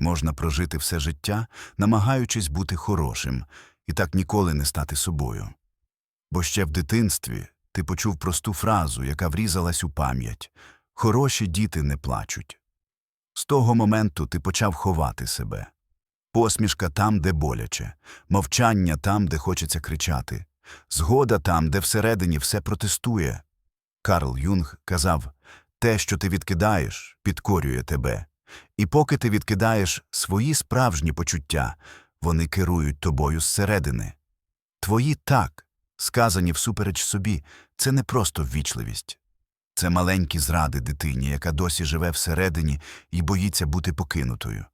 Можна прожити все життя, намагаючись бути хорошим, і так ніколи не стати собою. Бо ще в дитинстві ти почув просту фразу, яка врізалась у пам'ять Хороші діти не плачуть. З того моменту ти почав ховати себе. Посмішка там, де боляче, мовчання там, де хочеться кричати, згода там, де всередині все протестує. Карл Юнг казав те, що ти відкидаєш, підкорює тебе. І поки ти відкидаєш свої справжні почуття, вони керують тобою зсередини. Твої так, сказані всупереч собі, це не просто ввічливість. Це маленькі зради дитині, яка досі живе всередині і боїться бути покинутою.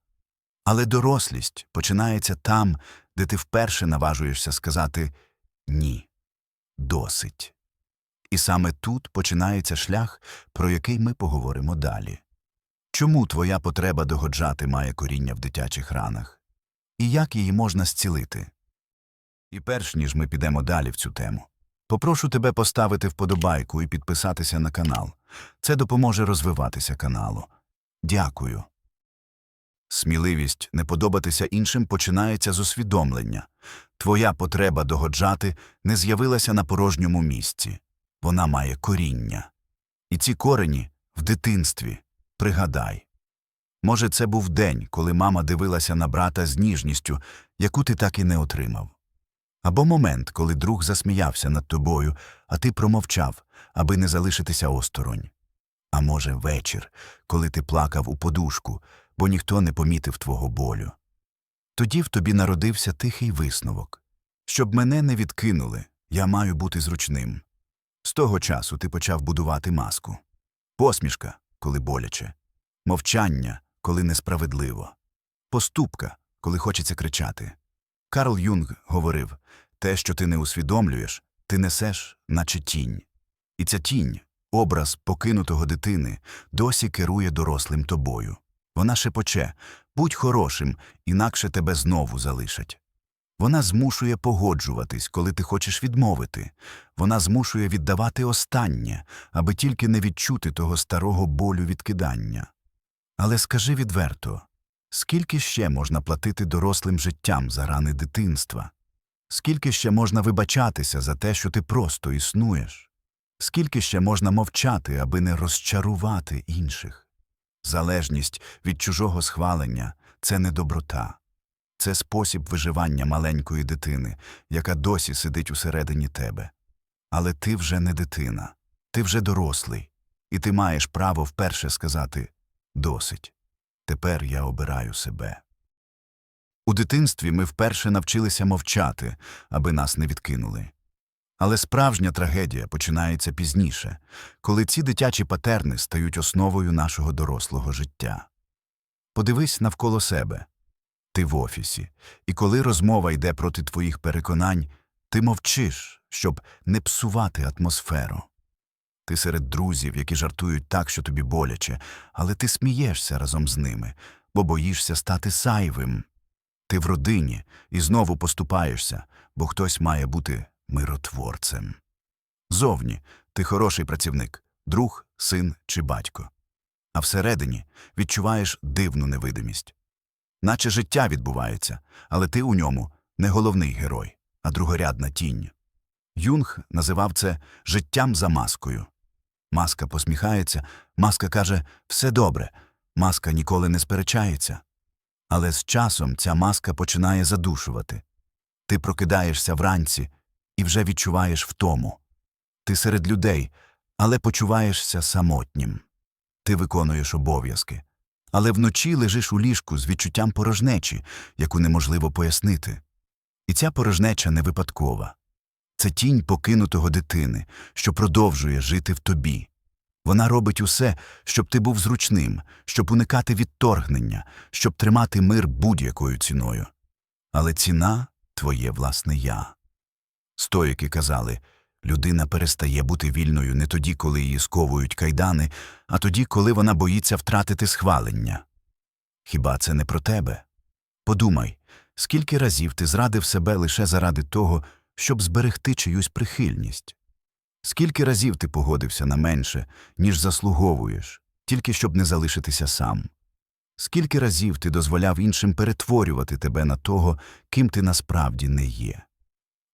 Але дорослість починається там, де ти вперше наважуєшся сказати ні, досить. І саме тут починається шлях, про який ми поговоримо далі. Чому твоя потреба догоджати має коріння в дитячих ранах? І як її можна зцілити? І перш ніж ми підемо далі в цю тему, попрошу тебе поставити вподобайку і підписатися на канал. Це допоможе розвиватися каналу. Дякую. Сміливість не подобатися іншим починається з усвідомлення. Твоя потреба догоджати не з'явилася на порожньому місці. Вона має коріння. І ці корені в дитинстві. Пригадай. Може, це був день, коли мама дивилася на брата з ніжністю, яку ти так і не отримав. Або момент, коли друг засміявся над тобою, а ти промовчав, аби не залишитися осторонь. А може, вечір, коли ти плакав у подушку, бо ніхто не помітив твого болю. Тоді в тобі народився тихий висновок. Щоб мене не відкинули, я маю бути зручним. З того часу ти почав будувати маску. Посмішка, коли боляче, мовчання, коли несправедливо, поступка, коли хочеться кричати. Карл Юнг говорив те, що ти не усвідомлюєш, ти несеш, наче тінь. І ця тінь, образ покинутого дитини, досі керує дорослим тобою. Вона шепоче будь хорошим, інакше тебе знову залишать. Вона змушує погоджуватись, коли ти хочеш відмовити. Вона змушує віддавати останнє, аби тільки не відчути того старого болю відкидання. Але скажи відверто, скільки ще можна платити дорослим життям за рани дитинства? Скільки ще можна вибачатися за те, що ти просто існуєш? Скільки ще можна мовчати, аби не розчарувати інших? Залежність від чужого схвалення це не доброта. Це спосіб виживання маленької дитини, яка досі сидить усередині тебе. Але ти вже не дитина, ти вже дорослий, і ти маєш право вперше сказати досить. Тепер я обираю себе. У дитинстві ми вперше навчилися мовчати, аби нас не відкинули. Але справжня трагедія починається пізніше, коли ці дитячі патерни стають основою нашого дорослого життя. Подивись навколо себе ти в офісі, і коли розмова йде проти твоїх переконань, ти мовчиш, щоб не псувати атмосферу. Ти серед друзів, які жартують так, що тобі боляче, але ти смієшся разом з ними, бо боїшся стати сайвим. Ти в родині і знову поступаєшся, бо хтось має бути миротворцем. Зовні ти хороший працівник, друг, син чи батько. А всередині відчуваєш дивну невидимість. Наче життя відбувається, але ти у ньому не головний герой, а другорядна тінь. Юнг називав це життям за маскою. Маска посміхається, маска каже все добре, маска ніколи не сперечається. Але з часом ця маска починає задушувати. Ти прокидаєшся вранці і вже відчуваєш втому. Ти серед людей, але почуваєшся самотнім. Ти виконуєш обов'язки. Але вночі лежиш у ліжку з відчуттям порожнечі, яку неможливо пояснити. І ця порожнеча не випадкова. Це тінь покинутого дитини, що продовжує жити в тобі. Вона робить усе, щоб ти був зручним, щоб уникати відторгнення, щоб тримати мир будь-якою ціною. Але ціна твоє власне я. Стоїки казали людина перестає бути вільною не тоді, коли її сковують кайдани, а тоді, коли вона боїться втратити схвалення. Хіба це не про тебе? Подумай, скільки разів ти зрадив себе лише заради того, щоб зберегти чиюсь прихильність? Скільки разів ти погодився на менше, ніж заслуговуєш, тільки щоб не залишитися сам? Скільки разів ти дозволяв іншим перетворювати тебе на того, ким ти насправді не є?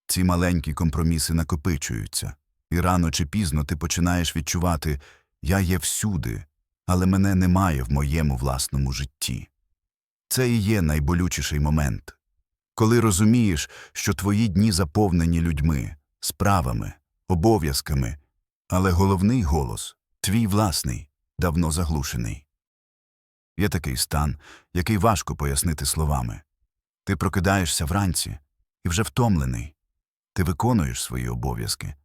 Ці маленькі компроміси накопичуються, і рано чи пізно ти починаєш відчувати я є всюди, але мене немає в моєму власному житті. Це і є найболючіший момент, коли розумієш, що твої дні заповнені людьми, справами, обов'язками, але головний голос, твій власний, давно заглушений. Є такий стан, який важко пояснити словами. Ти прокидаєшся вранці і вже втомлений. Ти виконуєш свої обов'язки,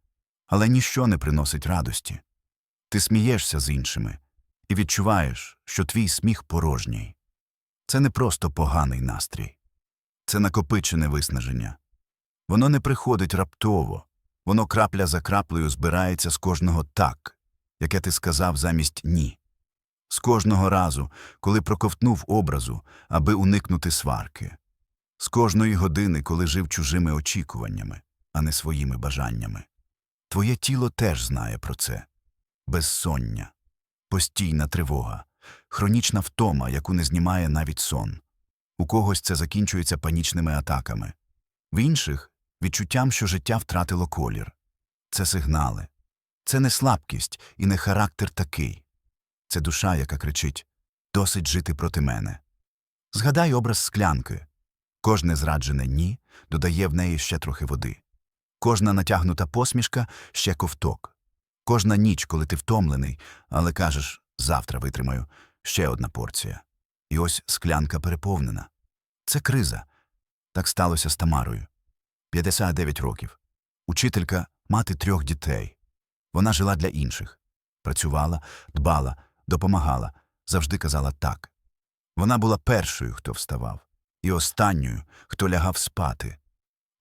але ніщо не приносить радості. Ти смієшся з іншими і відчуваєш, що твій сміх порожній. Це не просто поганий настрій, це накопичене виснаження. Воно не приходить раптово, воно крапля за краплею збирається з кожного так, яке ти сказав замість ні. З кожного разу, коли проковтнув образу, аби уникнути сварки, з кожної години, коли жив чужими очікуваннями, а не своїми бажаннями. Твоє тіло теж знає про це безсоння, постійна тривога, хронічна втома, яку не знімає навіть сон. У когось це закінчується панічними атаками, в інших відчуттям, що життя втратило колір. Це сигнали. Це не слабкість і не характер такий. Це душа, яка кричить досить жити проти мене. Згадай образ склянки. Кожне зраджене ні додає в неї ще трохи води. Кожна натягнута посмішка ще ковток. Кожна ніч, коли ти втомлений, але кажеш завтра витримаю ще одна порція. І ось склянка переповнена. Це криза. Так сталося з Тамарою. 59 років. Учителька мати трьох дітей. Вона жила для інших. Працювала, дбала, допомагала, завжди казала так. Вона була першою, хто вставав, і останньою, хто лягав спати.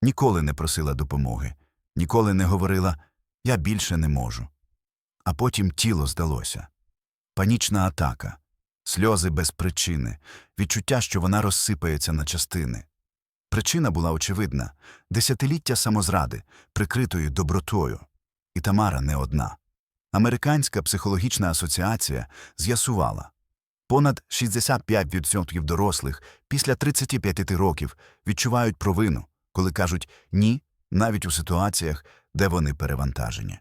Ніколи не просила допомоги, ніколи не говорила Я більше не можу. А потім тіло здалося. Панічна атака, сльози без причини, відчуття, що вона розсипається на частини. Причина була очевидна десятиліття самозради, прикритої добротою. І Тамара не одна. Американська психологічна асоціація з'ясувала, понад 65% дорослих після 35 років відчувають провину, коли кажуть ні, навіть у ситуаціях, де вони перевантажені.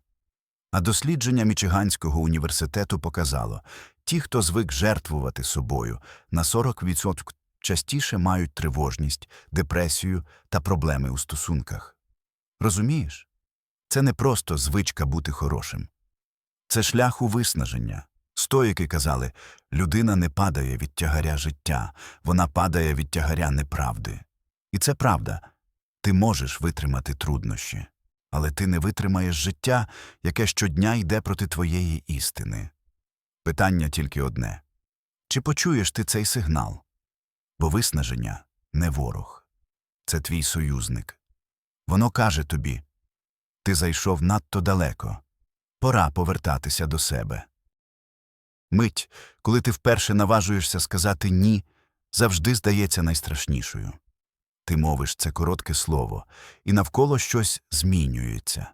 А дослідження Мічиганського університету показало, ті, хто звик жертвувати собою, на 40% частіше мають тривожність, депресію та проблеми у стосунках. Розумієш? Це не просто звичка бути хорошим. Це шлях у виснаження. Стоїки казали, людина не падає від тягаря життя, вона падає від тягаря неправди. І це правда. Ти можеш витримати труднощі, але ти не витримаєш життя, яке щодня йде проти твоєї істини. Питання тільки одне чи почуєш ти цей сигнал? Бо виснаження не ворог, це твій союзник. Воно каже тобі ти зайшов надто далеко. Пора повертатися до себе. Мить, коли ти вперше наважуєшся сказати ні, завжди здається найстрашнішою. Ти мовиш це коротке слово, і навколо щось змінюється.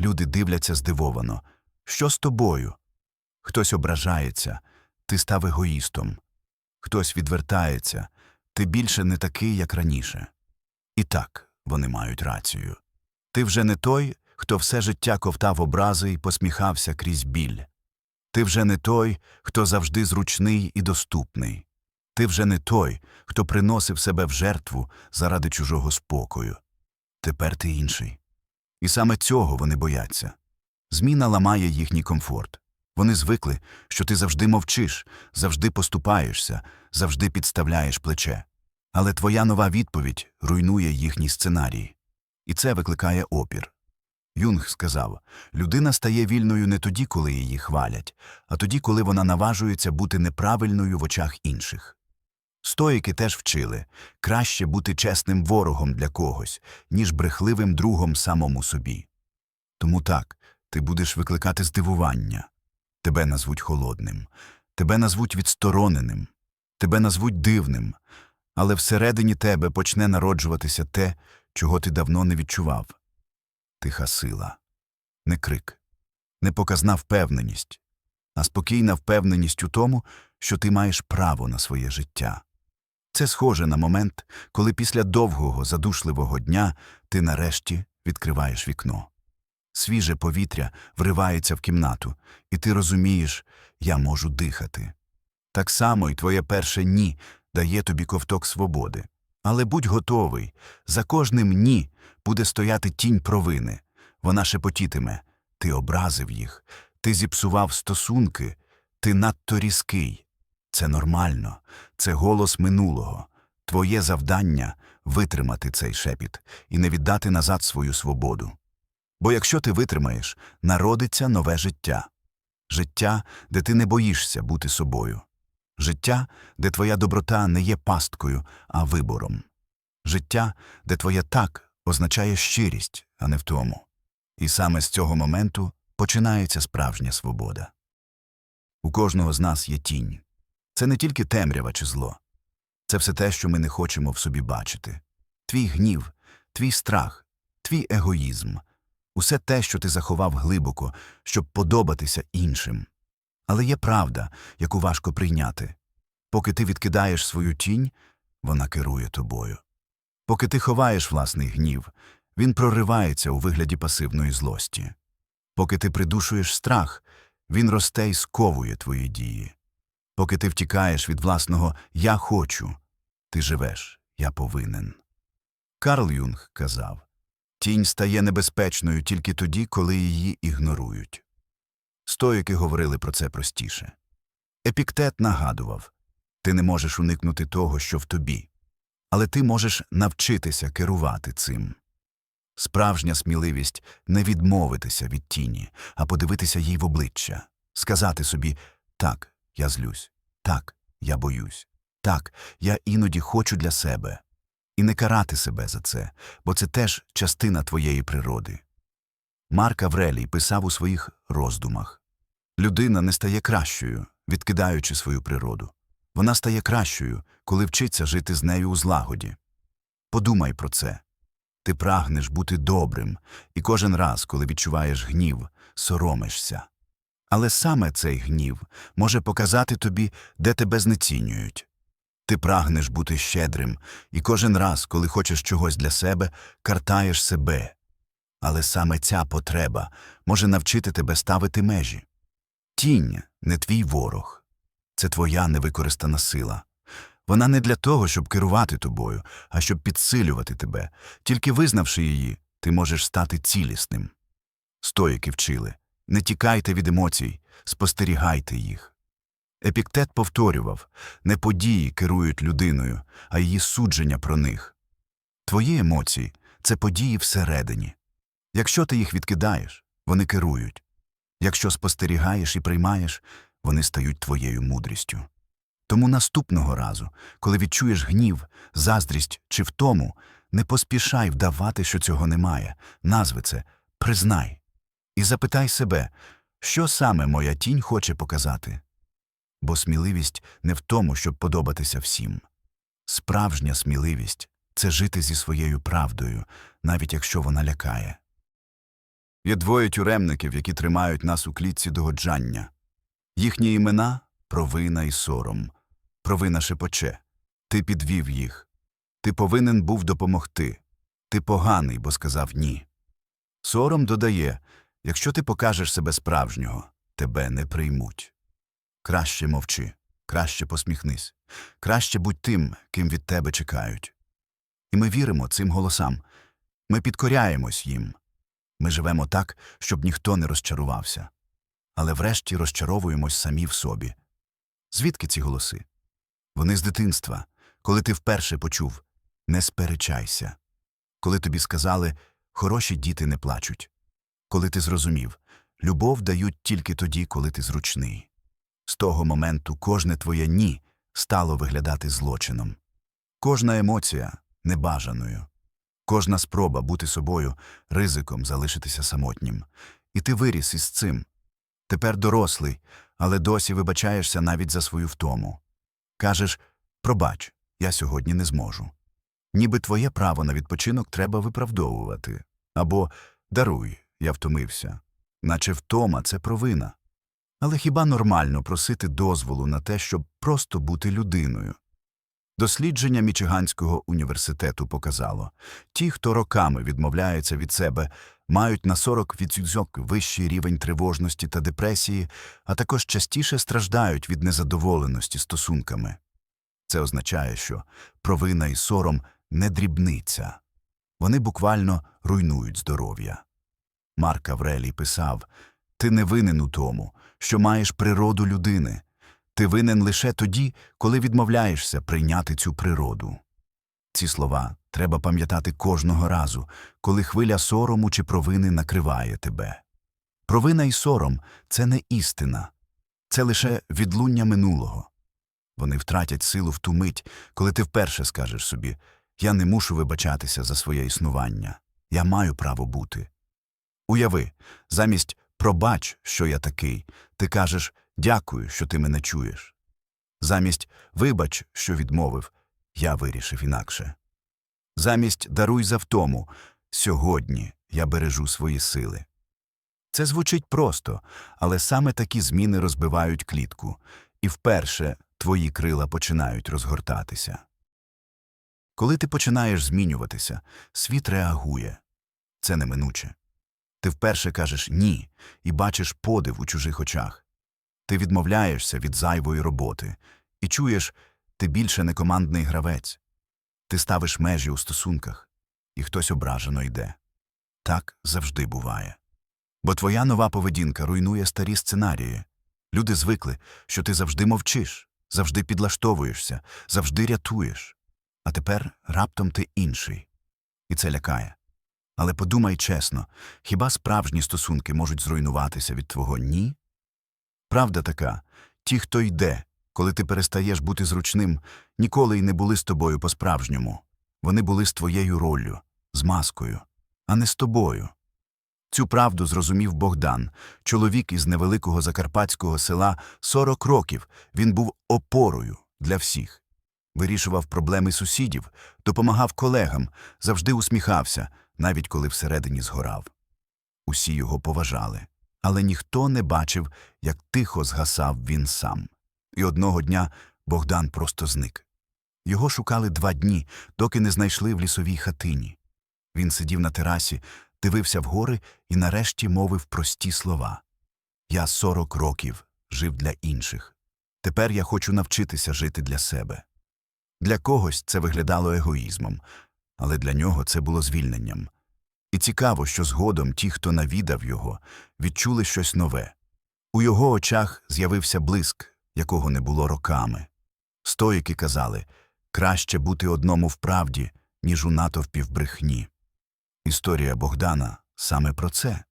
Люди дивляться здивовано. Що з тобою? Хтось ображається, ти став егоїстом. Хтось відвертається, ти більше не такий, як раніше. І так вони мають рацію. Ти вже не той, хто все життя ковтав образи і посміхався крізь біль. Ти вже не той, хто завжди зручний і доступний. Ти вже не той, хто приносив себе в жертву заради чужого спокою. Тепер ти інший. І саме цього вони бояться. Зміна ламає їхній комфорт. Вони звикли, що ти завжди мовчиш, завжди поступаєшся, завжди підставляєш плече. Але твоя нова відповідь руйнує їхній сценарій. І це викликає опір. Юнг сказав людина стає вільною не тоді, коли її хвалять, а тоді, коли вона наважується бути неправильною в очах інших. Стоїки теж вчили краще бути чесним ворогом для когось, ніж брехливим другом самому собі. Тому так, ти будеш викликати здивування. Тебе назвуть холодним, тебе назвуть відстороненим, тебе назвуть дивним, але всередині тебе почне народжуватися те, чого ти давно не відчував. Тиха сила, не крик, не показна впевненість, а спокійна впевненість у тому, що ти маєш право на своє життя. Це схоже на момент, коли після довгого задушливого дня ти нарешті відкриваєш вікно. Свіже повітря вривається в кімнату, і ти розумієш, я можу дихати. Так само і твоє перше ні дає тобі ковток свободи. Але будь готовий, за кожним ні буде стояти тінь провини. Вона шепотітиме ти образив їх, ти зіпсував стосунки, ти надто різкий. Це нормально, це голос минулого. Твоє завдання витримати цей шепіт і не віддати назад свою свободу. Бо якщо ти витримаєш, народиться нове життя. Життя, де ти не боїшся бути собою. Життя, де твоя доброта не є пасткою, а вибором. Життя, де твоє так означає щирість, а не втому. І саме з цього моменту починається справжня свобода. У кожного з нас є тінь. Це не тільки темрява чи зло. Це все те, що ми не хочемо в собі бачити. Твій гнів, твій страх, твій егоїзм усе те, що ти заховав глибоко, щоб подобатися іншим. Але є правда, яку важко прийняти. Поки ти відкидаєш свою тінь, вона керує тобою. Поки ти ховаєш власний гнів, він проривається у вигляді пасивної злості. Поки ти придушуєш страх, він росте і сковує твої дії. Поки ти втікаєш від власного я хочу, ти живеш, я повинен. Карл Юнг казав Тінь стає небезпечною тільки тоді, коли її ігнорують. Стоїки говорили про це простіше. Епіктет нагадував ти не можеш уникнути того, що в тобі, але ти можеш навчитися керувати цим. Справжня сміливість не відмовитися від тіні, а подивитися їй в обличчя, сказати собі так, я злюсь, так, я боюсь, так, я іноді хочу для себе, і не карати себе за це, бо це теж частина твоєї природи. Марк Аврелій писав у своїх роздумах людина не стає кращою, відкидаючи свою природу. Вона стає кращою, коли вчиться жити з нею у злагоді. Подумай про це. Ти прагнеш бути добрим, і кожен раз, коли відчуваєш гнів, соромишся. Але саме цей гнів може показати тобі, де тебе знецінюють. Ти прагнеш бути щедрим, і кожен раз, коли хочеш чогось для себе, картаєш себе. Але саме ця потреба може навчити тебе ставити межі. Тінь не твій ворог, це твоя невикористана сила. Вона не для того, щоб керувати тобою, а щоб підсилювати тебе. Тільки визнавши її, ти можеш стати цілісним. Стоїки вчили не тікайте від емоцій, спостерігайте їх. Епіктет повторював не події керують людиною, а її судження про них. Твої емоції це події всередині. Якщо ти їх відкидаєш, вони керують. Якщо спостерігаєш і приймаєш, вони стають твоєю мудрістю. Тому наступного разу, коли відчуєш гнів, заздрість чи втому, не поспішай вдавати, що цього немає. Назви це признай. І запитай себе, що саме моя тінь хоче показати. Бо сміливість не в тому, щоб подобатися всім. Справжня сміливість це жити зі своєю правдою, навіть якщо вона лякає. Є двоє тюремників, які тримають нас у клітці догоджання. Їхні імена провина і сором. Провина шепоче. Ти підвів їх. Ти повинен був допомогти. Ти поганий, бо сказав ні. Сором додає якщо ти покажеш себе справжнього, тебе не приймуть. Краще мовчи, краще посміхнись, краще будь тим, ким від тебе чекають. І ми віримо цим голосам, ми підкоряємось їм. Ми живемо так, щоб ніхто не розчарувався. Але врешті розчаровуємось самі в собі. Звідки ці голоси? Вони з дитинства, коли ти вперше почув не сперечайся, коли тобі сказали хороші діти не плачуть, коли ти зрозумів любов дають тільки тоді, коли ти зручний. З того моменту кожне твоє ні стало виглядати злочином. Кожна емоція небажаною, кожна спроба бути собою ризиком залишитися самотнім. І ти виріс із цим. Тепер дорослий, але досі вибачаєшся навіть за свою втому. Кажеш пробач, я сьогодні не зможу. Ніби твоє право на відпочинок треба виправдовувати. Або даруй, я втомився. Наче втома це провина. Але хіба нормально просити дозволу на те, щоб просто бути людиною? Дослідження Мічиганського університету показало, ті, хто роками відмовляється від себе, мають на 40% вищий рівень тривожності та депресії, а також частіше страждають від незадоволеності стосунками. Це означає, що провина і сором не дрібниця. Вони буквально руйнують здоров'я. Марк Аврелій писав Ти не винен у тому, що маєш природу людини. Ти винен лише тоді, коли відмовляєшся прийняти цю природу. Ці слова треба пам'ятати кожного разу, коли хвиля сорому чи провини накриває тебе. Провина і сором це не істина, це лише відлуння минулого. Вони втратять силу в ту мить, коли ти вперше скажеш собі Я не мушу вибачатися за своє існування, я маю право бути. Уяви, замість пробач, що я такий, ти кажеш дякую, що ти мене чуєш. Замість вибач, що відмовив, я вирішив інакше. Замість даруй за втому, сьогодні я бережу свої сили. Це звучить просто, але саме такі зміни розбивають клітку, і вперше твої крила починають розгортатися. Коли ти починаєш змінюватися, світ реагує. Це неминуче. Ти вперше кажеш ні і бачиш подив у чужих очах. Ти відмовляєшся від зайвої роботи і чуєш, ти більше не командний гравець. Ти ставиш межі у стосунках, і хтось ображено йде. Так завжди буває. Бо твоя нова поведінка руйнує старі сценарії. Люди звикли, що ти завжди мовчиш, завжди підлаштовуєшся, завжди рятуєш. А тепер раптом ти інший. І це лякає. Але подумай чесно, хіба справжні стосунки можуть зруйнуватися від твого ні? Правда така, ті, хто йде, коли ти перестаєш бути зручним, ніколи й не були з тобою по-справжньому. Вони були з твоєю роллю, з маскою, а не з тобою. Цю правду зрозумів Богдан, чоловік із невеликого закарпатського села 40 років. Він був опорою для всіх. Вирішував проблеми сусідів, допомагав колегам, завжди усміхався, навіть коли всередині згорав. Усі його поважали, але ніхто не бачив, як тихо згасав він сам. І одного дня Богдан просто зник. Його шукали два дні, доки не знайшли в лісовій хатині. Він сидів на терасі, дивився вгори і нарешті мовив прості слова. Я сорок років жив для інших. Тепер я хочу навчитися жити для себе. Для когось це виглядало егоїзмом, але для нього це було звільненням. І цікаво, що згодом ті, хто навідав його, відчули щось нове. У його очах з'явився блиск, якого не було роками. Стоїки казали краще бути одному в правді, ніж у натовпі в брехні. Історія Богдана саме про це.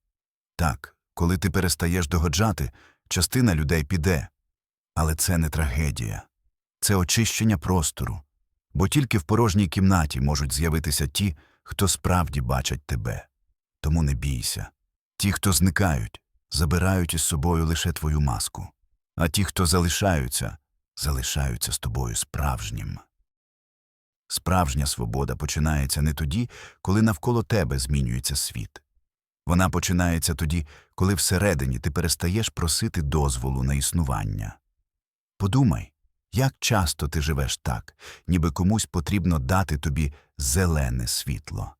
Так, коли ти перестаєш догоджати, частина людей піде. Але це не трагедія, це очищення простору. Бо тільки в порожній кімнаті можуть з'явитися ті, хто справді бачать тебе. Тому не бійся. Ті, хто зникають, забирають із собою лише твою маску, а ті, хто залишаються, залишаються з тобою справжнім. Справжня свобода починається не тоді, коли навколо тебе змінюється світ. Вона починається тоді, коли всередині ти перестаєш просити дозволу на існування. Подумай, як часто ти живеш так, ніби комусь потрібно дати тобі зелене світло.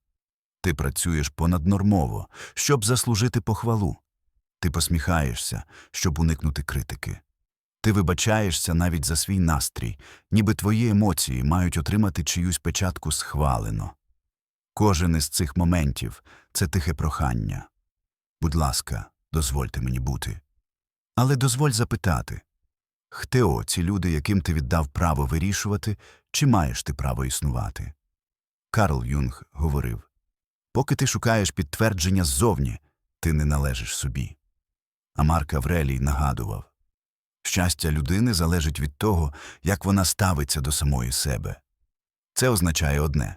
Ти працюєш понаднормово, щоб заслужити похвалу. Ти посміхаєшся, щоб уникнути критики. Ти вибачаєшся навіть за свій настрій, ніби твої емоції мають отримати чиюсь печатку схвалено. Кожен із цих моментів це тихе прохання. Будь ласка, дозвольте мені бути. Але дозволь запитати Хтео ці люди, яким ти віддав право вирішувати, чи маєш ти право існувати? Карл Юнг говорив Поки ти шукаєш підтвердження ззовні, ти не належиш собі. А Марк Аврелій нагадував Щастя людини залежить від того, як вона ставиться до самої себе. Це означає одне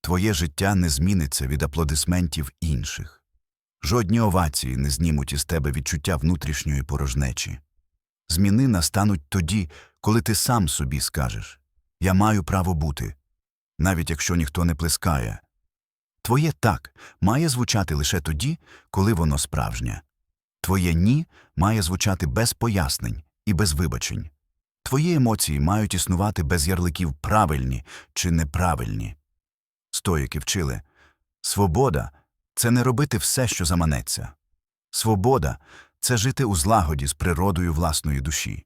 твоє життя не зміниться від аплодисментів інших. Жодні овації не знімуть із тебе відчуття внутрішньої порожнечі. Зміни настануть тоді, коли ти сам собі скажеш Я маю право бути, навіть якщо ніхто не плескає. Твоє так має звучати лише тоді, коли воно справжнє. Твоє ні має звучати без пояснень і без вибачень. Твої емоції мають існувати без ярликів правильні чи неправильні. Стоїки вчили свобода це не робити все, що заманеться. Свобода це жити у злагоді з природою власної душі.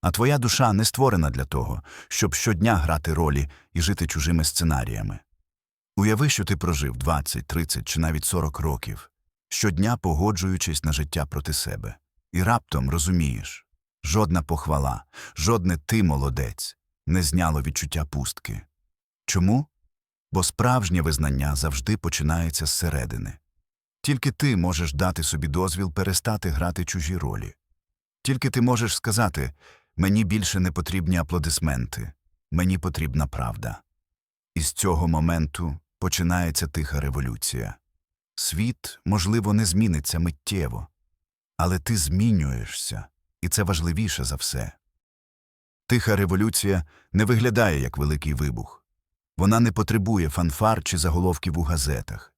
А твоя душа не створена для того, щоб щодня грати ролі і жити чужими сценаріями. Уяви, що ти прожив 20, 30 чи навіть 40 років, щодня погоджуючись на життя проти себе. І раптом розумієш жодна похвала, жодне ти молодець не зняло відчуття пустки. Чому? Бо справжнє визнання завжди починається зсередини. Тільки ти можеш дати собі дозвіл перестати грати чужі ролі. Тільки ти можеш сказати мені більше не потрібні аплодисменти, мені потрібна правда. І з цього моменту починається тиха революція. Світ, можливо, не зміниться миттєво, але ти змінюєшся, і це важливіше за все. Тиха революція не виглядає як великий вибух. Вона не потребує фанфар чи заголовків у газетах.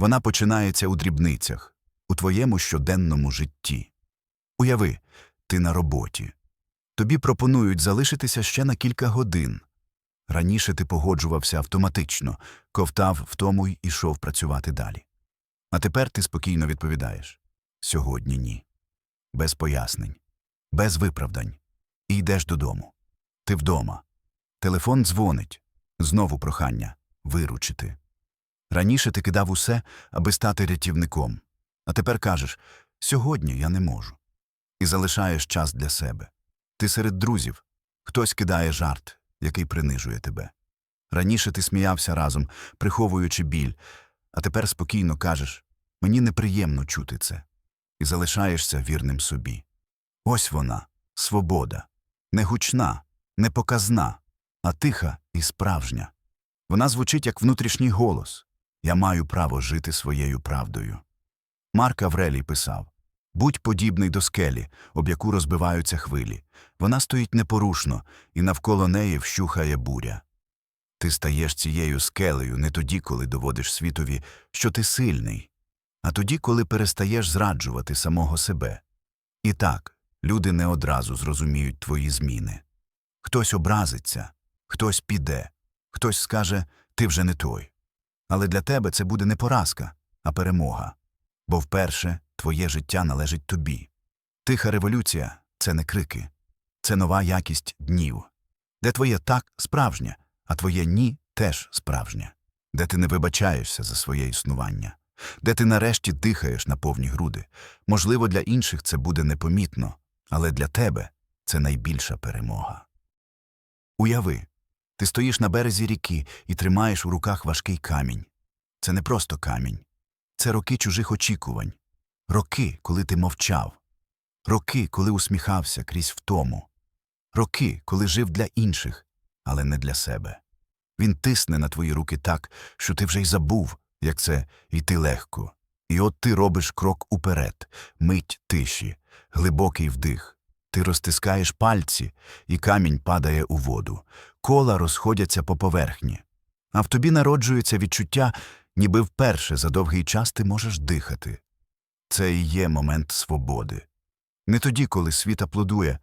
Вона починається у дрібницях, у твоєму щоденному житті. Уяви, ти на роботі. Тобі пропонують залишитися ще на кілька годин. Раніше ти погоджувався автоматично, ковтав втому й ішов працювати далі. А тепер ти спокійно відповідаєш сьогодні ні. Без пояснень, без виправдань. І йдеш додому. Ти вдома. Телефон дзвонить. Знову прохання виручити. Раніше ти кидав усе, аби стати рятівником, а тепер кажеш сьогодні я не можу. І залишаєш час для себе. Ти серед друзів. Хтось кидає жарт, який принижує тебе. Раніше ти сміявся разом, приховуючи біль, а тепер спокійно кажеш мені неприємно чути це. І залишаєшся вірним собі. Ось вона, свобода. Не гучна, не показна, а тиха і справжня. Вона звучить як внутрішній голос Я маю право жити своєю правдою. Марк Аврелій писав Будь подібний до скелі, об яку розбиваються хвилі. Вона стоїть непорушно, і навколо неї вщухає буря. Ти стаєш цією скелею не тоді, коли доводиш світові, що ти сильний, а тоді, коли перестаєш зраджувати самого себе. І так, люди не одразу зрозуміють твої зміни. Хтось образиться, хтось піде, хтось скаже ти вже не той. Але для тебе це буде не поразка, а перемога. Бо вперше твоє життя належить тобі. Тиха революція це не крики, це нова якість днів, де твоє так справжнє, а твоє ні теж справжнє, де ти не вибачаєшся за своє існування, де ти нарешті дихаєш на повні груди. Можливо, для інших це буде непомітно, але для тебе це найбільша перемога. Уяви, ти стоїш на березі ріки і тримаєш у руках важкий камінь. Це не просто камінь, це роки чужих очікувань, роки, коли ти мовчав, роки, коли усміхався крізь втому, роки, коли жив для інших, але не для себе. Він тисне на твої руки так, що ти вже й забув, як це йти легко. І от ти робиш крок уперед, мить тиші, глибокий вдих. Ти розтискаєш пальці, і камінь падає у воду, кола розходяться по поверхні. А в тобі народжується відчуття, ніби вперше за довгий час ти можеш дихати. Це і є момент свободи. Не тоді, коли світ аплодує,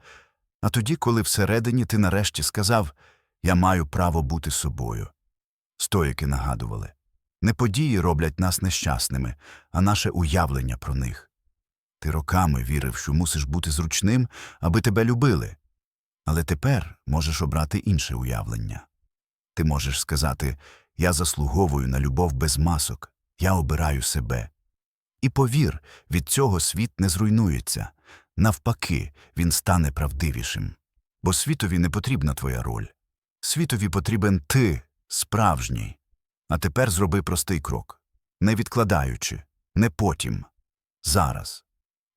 а тоді, коли всередині ти нарешті сказав Я маю право бути собою. Стоїки нагадували не події роблять нас нещасними, а наше уявлення про них. Ти роками вірив, що мусиш бути зручним, аби тебе любили. Але тепер можеш обрати інше уявлення. Ти можеш сказати Я заслуговую на любов без масок, я обираю себе. І повір, від цього світ не зруйнується. Навпаки, він стане правдивішим. Бо світові не потрібна твоя роль. Світові потрібен ти, справжній. А тепер зроби простий крок, не відкладаючи, не потім, зараз.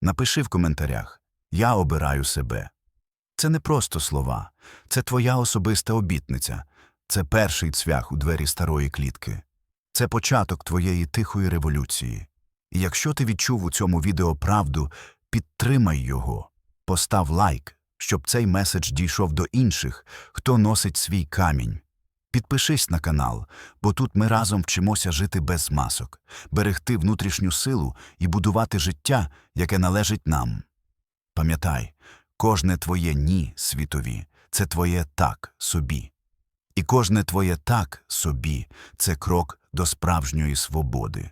Напиши в коментарях Я обираю себе. Це не просто слова, це твоя особиста обітниця, це перший цвях у двері старої клітки, це початок твоєї тихої революції. І якщо ти відчув у цьому відео правду, підтримай його, постав лайк, щоб цей меседж дійшов до інших, хто носить свій камінь. Підпишись на канал, бо тут ми разом вчимося жити без масок, берегти внутрішню силу і будувати життя, яке належить нам. Пам'ятай, кожне твоє ні світові це твоє так собі. І кожне твоє так собі це крок до справжньої свободи.